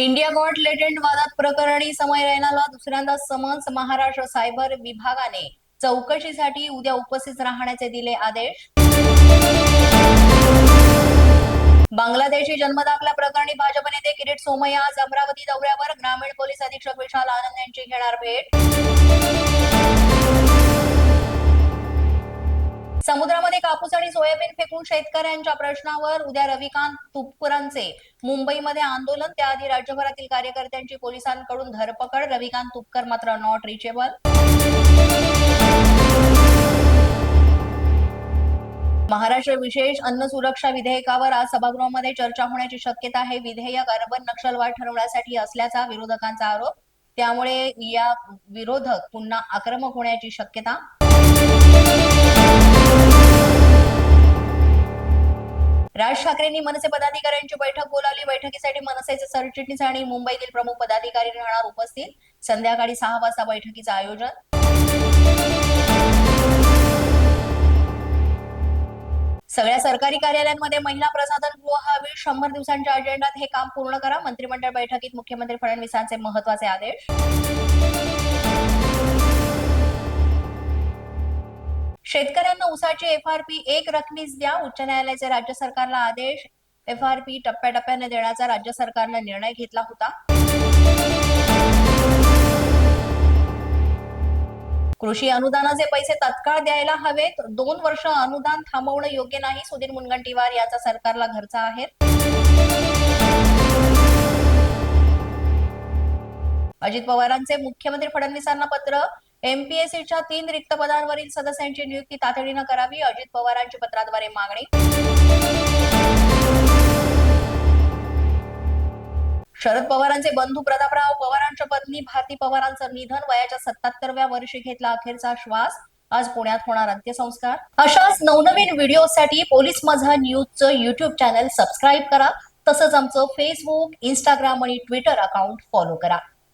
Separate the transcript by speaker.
Speaker 1: India got latent वादात प्रकरणी समय रैनाला दुसऱ्यांदा समन्स महाराष्ट्र सायबर विभागाने चौकशीसाठी उद्या उपस्थित राहण्याचे दिले आदेश. बांगलादेशी जन्मदाखला प्रकरणी भाजप नेते किरीट सोमय्या आज अमरावती दौऱ्यावर ग्रामीण पोलीस अधीक्षक विशाल आनंद यांची घेणार भेट. समुद्रामध्ये कापूस आणि सोयाबीन फेकून शेतकऱ्यांच्या प्रश्नावर उद्या रविकांत तुपकरांचे मुंबईमध्ये आंदोलन. त्याआधी राज्यभरातील कार्यकर्त्यांची पोलिसांकडून धरपकड. रविकांत तुपकर मात्र नॉट रिचेबल महाराष्ट्र विशेष अन्न सुरक्षा विधेयकावर आज सभागृहामध्ये चर्चा होण्याची शक्यता आहे. विधेयक अर्बन नक्षलवाद ठरवण्यासाठी असल्याचा विरोधकांचा आरोप. त्यामुळे या विरोधक पुन्हा आक्रमक होण्याची शक्यता ठाकरेंनी मनसे पदाधिकाऱ्यांची बैठक बोलावली. बैठकीसाठी मनसेचे सरचिटणीस आणि मुंबईतील प्रमुख पदाधिकारी राहणार उपस्थित. संध्याकाळी सहा वाजता बैठकीचं आयोजन. सगळ्या सरकारी कार्यालयांमध्ये महिला प्रसाधन गृह हवी शंभर दिवसांच्या अजेंडात हे काम पूर्ण करा. मंत्रिमंडळ बैठकीत मुख्यमंत्री फडणवीसांचे महत्त्वाचे आदेश. शेतकऱ्यांना ऊसाची एफआरपी एक रकमीच द्या. उच्च न्यायालयाचे राज्य सरकारला आदेश. एफआरपी टप्प्याटप्प्याने देण्याचा राज्य सरकारने निर्णय घेतला होता. कृषी अनुदानाचे पैसे तत्काळ द्यायला हवेत दोन वर्ष अनुदान थांबवणं योग्य नाही सुधीर मुनगंटीवार याचा सरकारला घरचा आहे अजित पवारांचे मुख्यमंत्री फडणवीसांना पत्र. एमपीएससीच्या तीन रिक्त पदांवरील सदस्यांची नियुक्ती तातडीनं करावी. अजित पवारांची पत्राद्वारे मागणी. शरद पवारांचे बंधू प्रतापराव पवारांच्या पत्नी भारती पवारांचं निधन वयाच्या सत्याहत्तरव्या वर्षी घेतला अखेरचा श्वास. आज पुण्यात होणार अंत्यसंस्कार. अशाच नवनवीन व्हिडिओसाठी पोलीस माझा न्यूजचं युट्यूब चॅनल सबस्क्राईब करा. तसंच आमचं फेसबुक इंस्टाग्राम आणि ट्विटर अकाउंट फॉलो करा.